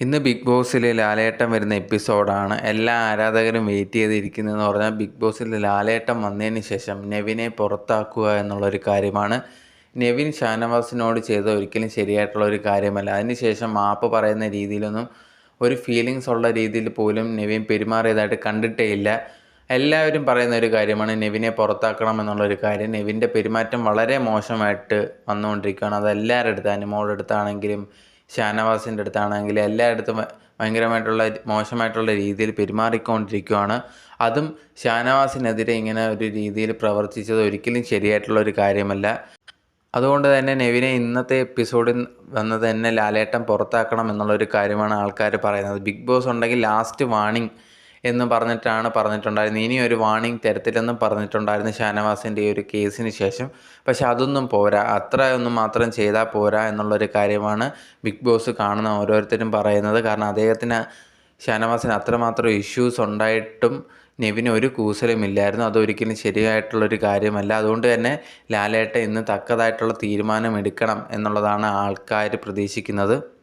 ഇന്ന് ബിഗ് ബോസിൽ ലാലേട്ടം വരുന്ന എപ്പിസോഡാണ്. എല്ലാ ആരാധകരും വെയിറ്റ് ചെയ്തിരിക്കുന്നതെന്ന് പറഞ്ഞാൽ ബിഗ് ബോസിൽ ലാലേട്ടം വന്നതിന് ശേഷം നെവിനെ പുറത്താക്കുക എന്നുള്ളൊരു കാര്യമാണ്. നെവിൻ ഷാനവാസിനോട് ചെയ്ത ഒരിക്കലും ശരിയായിട്ടുള്ള ഒരു കാര്യമല്ല. അതിനുശേഷം മാപ്പ് പറയുന്ന രീതിയിലൊന്നും ഒരു ഫീലിങ്സ് ഉള്ള രീതിയിൽ പോലും നെവിൻ പെരുമാറിയതായിട്ട് കണ്ടിട്ടേ ഇല്ല. എല്ലാവരും പറയുന്ന ഒരു കാര്യമാണ് നെവിനെ പുറത്താക്കണം എന്നുള്ളൊരു കാര്യം. നെവിന്റെ പെരുമാറ്റം വളരെ മോശമായിട്ട് വന്നുകൊണ്ടിരിക്കുകയാണ്. അത് എല്ലാവരുടെ അടുത്ത് അനുമോളുടെ അടുത്താണെങ്കിലും ഷാനവാസിന്റെ അടുത്താണെങ്കിൽ എല്ലായിടത്തും ഭയങ്കരമായിട്ടുള്ള മോശമായിട്ടുള്ള രീതിയിൽ പെരുമാറിക്കൊണ്ടിരിക്കുകയാണ് അതും ഷാനവാസിനെതിരെ ഇങ്ങനെ ഒരു രീതിയിൽ പ്രവർത്തിച്ചത് ഒരിക്കലും ശരിയായിട്ടുള്ള ഒരു കാര്യമല്ല. അതുകൊണ്ട് തന്നെ നെവിനെ ഇന്നത്തെ എപ്പിസോഡിൽ വന്നത് തന്നെ ലാലേട്ടം പുറത്താക്കണം എന്നുള്ളൊരു കാര്യമാണ് ആൾക്കാർ പറയുന്നത്. ബിഗ് ബോസ് ഉണ്ടെങ്കിൽ ലാസ്റ്റ് വാണിംഗ് എന്ന് പറഞ്ഞിട്ടാണ് പറഞ്ഞിട്ടുണ്ടായിരുന്നത്. ഇനി ഒരു വാണിംഗ് തരത്തില്ലെന്നും പറഞ്ഞിട്ടുണ്ടായിരുന്നു ഷാനവാസിന്റെ ഈ ഒരു കേസിന് ശേഷം. പക്ഷെ അതൊന്നും പോരാ. അത്ര ഒന്നും മാത്രം ചെയ്താൽ പോരാ എന്നുള്ളൊരു കാര്യമാണ് ബിഗ് ബോസ് കാണുന്ന ഓരോരുത്തരും പറയുന്നത്. കാരണം അദ്ദേഹത്തിന് ഷാനവാസിന് അത്രമാത്രം ഇഷ്യൂസ് ഉണ്ടായിട്ടും നെവിന് ഒരു കൂസലുമില്ലായിരുന്നു അതൊരിക്കലും ശരിയായിട്ടുള്ളൊരു കാര്യമല്ല. അതുകൊണ്ട് തന്നെ ലാലേട്ട ഇന്ന് തക്കതായിട്ടുള്ള തീരുമാനം എടുക്കണം എന്നുള്ളതാണ് ആൾക്കാർ പ്രതീക്ഷിക്കുന്നത്.